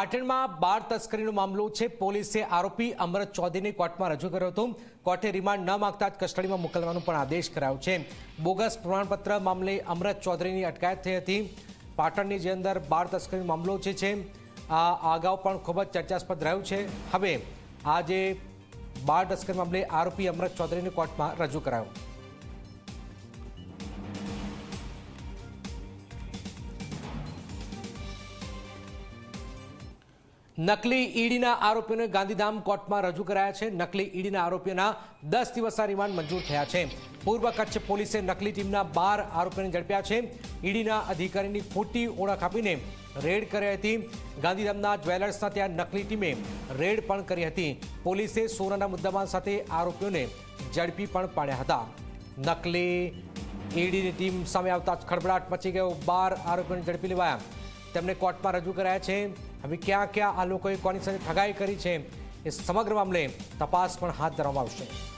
પાટણમાં બાળ તસ્કરીનો મામલો છે. પોલીસે આરોપી અમરત ચૌધરીને કોર્ટમાં રજૂ કર્યો હતો. કોર્ટે રિમાન્ડ ન માંગતા જ કસ્ટડીમાં મોકલવાનો પણ આદેશ કરાયો છે. બોગસ પ્રમાણપત્ર મામલે અમરત ચૌધરીની અટકાયત થઈ હતી. પાટણની જે અંદર બાળ તસ્કરીનો મામલો જે છે, આ અગાઉ પણ ખૂબ જ ચર્ચાસ્પદ રહ્યું છે. હવે આ જે બાળ તસ્કરી મામલે આરોપી અમરત ચૌધરીને કોર્ટમાં રજૂ કરાયો. નકલી ઈડીના આરોપીઓને ગાંધીધામ કોર્ટમાં રજૂ કરાયા છે. નકલી ઈડીના આરોપીઓના દસ દિવસના રિમાન્ડ મંજૂર થયા છે. પૂર્વ કચ્છ પોલીસે નકલી ટીમના બાર આરોપીઓને ઝડપ્યા છે. ઈડીના અધિકારીની ખોટી ઓળખ આપીને રેડ કરી હતી. ગાંધીધામના જ્વેલર્સના ત્યાં નકલી ટીમે રેડ પણ કરી હતી. પોલીસે સોનાના મુદ્દામાં સાથે આરોપીઓને ઝડપી પણ પાડ્યા હતા. નકલી ઈડીની ટીમ સામે આવતા ખળભળાટ મચી ગયો. બાર આરોપીઓને ઝડપી લેવાયા. તેમને કોર્ટમાં રજૂ કરાયા છે. હવે ક્યાં ક્યાં આ લોકોએ કોની સાથે ઠગાઈ કરી છે એ સમગ્ર મામલે તપાસ પણ હાથ ધરવામાં આવશે.